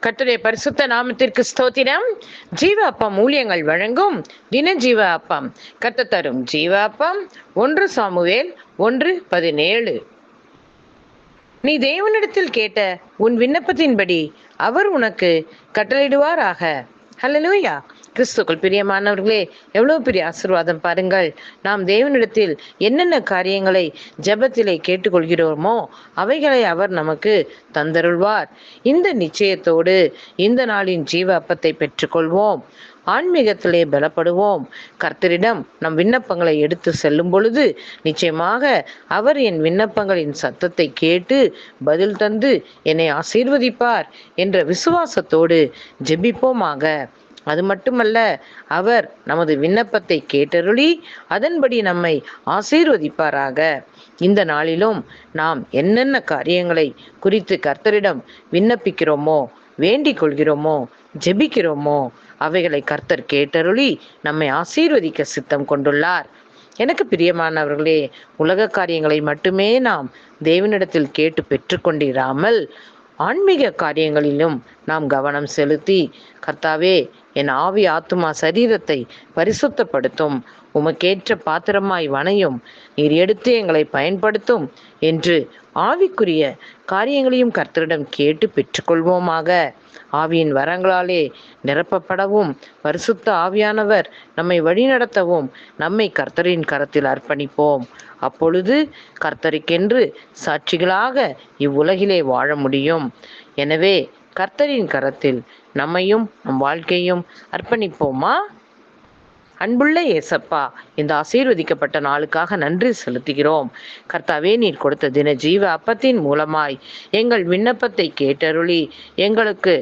கட்டுரை பரிசுத்த நாமத்திற்கு ஸ்தோத்திரம். ஜீவ அப்பம் ஊழியங்கள் வழங்கும் தின ஜீவ அப்பம் கத்த தரும் ஜீவ அப்பம் ஒன்று சாமுவேல் ஒன்று பதினேழு. நீ தேவனிடத்தில் கேட்ட உன் விண்ணப்பத்தின்படி அவர் உனக்கு கட்டளையிடுவாராக. ஹalleluya. கிறிஸ்துக்கள் பிரியமானவர்களே எவ்வளவு பெரிய ஆசீர்வாதம் பாருங்கள். நாம் தேவனிடத்தில் என்னென்ன காரியங்களை ஜெபத்திலே கேட்டுக்கொள்கிறோமோ அவைகளை அவர் நமக்கு தந்தருள்வார். இந்த நிச்சயத்தோடு இந்த நாளின் ஜீவ அப்பத்தை பெற்றுக்கொள்வோம். ஆன்மீகத்திலே பலப்படுவோம். கர்த்தரிடம் நம் விண்ணப்பங்களை எடுத்து செல்லும் பொழுது நிச்சயமாக அவர் என் விண்ணப்பங்களின் சத்தத்தை கேட்டு பதில் தந்து என்னை ஆசீர்வதிப்பார் என்ற விசுவாசத்தோடு ஜெபிப்போமாக. அது மட்டுமல்ல அவர் நமது விண்ணப்பத்தை கேட்டருளி அதன்படி நம்மை ஆசீர்வதிப்பாராக. இந்த நாளிலும் நாம் என்னென்ன காரியங்களை குறித்து கர்த்தரிடம் விண்ணப்பிக்கிறோமோ வேண்டிக் கொள்கிறோமோ ஜெபிக்கிறோமோ அவைகளை கர்த்தர் கேட்டருளி நம்மை ஆசீர்வதிக்க சித்தம் கொண்டுள்ளார். எனக்கு பிரியமானவர்களே உலக காரியங்களை மட்டுமே நாம் தேவனிடத்தில் கேட்டு பெற்றுக்கொண்டிராமல் ஆன்மீக காரியங்களிலும் நாம் கவனம் செலுத்தி கர்த்தாவே என் ஆவி ஆத்துமா சரீரத்தை பரிசுத்தப்படுத்தும். உமக்கேற்ற பாத்திரமாய் வனையும் நீர் எடுத்து எங்களை பயன்படுத்தும் என்று ஆவிக்குரிய காரியங்களையும் கர்த்தரிடம் கேட்டு பெற்றுக்கொள்வோமாக. ஆவியின் வரங்களாலே நிரப்பப்படவும் பரிசுத்த ஆவியானவர் நம்மை வழிநடத்தவும் நம்மை கர்த்தரின் கரத்தில் அர்ப்பணிப்போம். அப்பொழுது கர்த்தருக்கென்று சாட்சிகளாக இவ்வுலகிலே வாழ முடியும். எனவே கர்த்தரின் கரத்தில் நம்மையும் நம் வாழ்க்கையும் அர்ப்பணிப்போமா? அன்புள்ள ஏசப்பா இந்த ஆசீர்வதிக்கப்பட்ட நாளுக்காக நன்றி செலுத்துகிறோம். கர்த்தாவே நீர் கொடுத்த தின ஜீவ அப்பத்தின் மூலமாய் எங்கள் விண்ணப்பத்தை கேட்டருளி எங்களுக்கு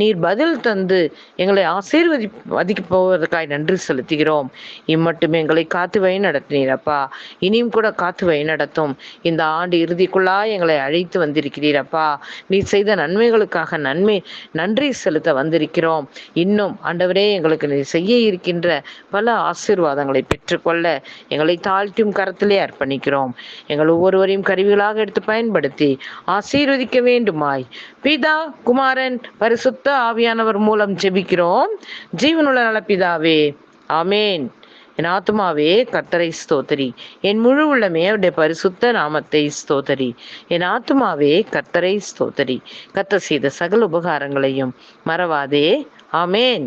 நீர் பதில் தந்து எங்களை ஆசீர்வதி வதிக்க போவதற்காய் நன்றி செலுத்துகிறோம். இம்மட்டும் எங்களை காத்து வழி நடத்தினீரப்பா இனியும் கூட காத்து வழி நடத்தும். இந்த ஆண்டு இறுதிக்குள்ளாய் எங்களை அழைத்து வந்திருக்கிறீரப்பா நீ செய்த நன்மைகளுக்காக நன்மை நன்றி செலுத்த வந்திருக்கிறோம். இன்னும் ஆண்டவரே எங்களுக்கு நீ செய்ய இருக்கின்ற பல ஆசீர்வாதங்களை பெற்றுக்கொள்ள எங்களை தாழ்த்தும் கரத்திலே அர்ப்பணிக்கிறோம். எங்கள் ஒவ்வொருவரையும் கருவிகளாக எடுத்து பயன்படுத்தி ஆசீர்வதிக்க வேண்டுமாய். பிதா குமாரன் பரிசுத்த ஆவியானவர் மூலம் ஜெபிக்கிறோம். ஜீவனுள்ள நல பிதாவே ஆமேன். என் ஆத்மாவே கர்த்தரை ஸ்தோத்தரி. என் முழு உள்ளமே அவருடைய பரிசுத்த நாமத்தை ஸ்தோத்தரி. என் ஆத்மாவே கர்த்தரை ஸ்தோத்தரி. கத்த செய்த சகல உபகாரங்களையும் மறவாதே. ஆமேன்.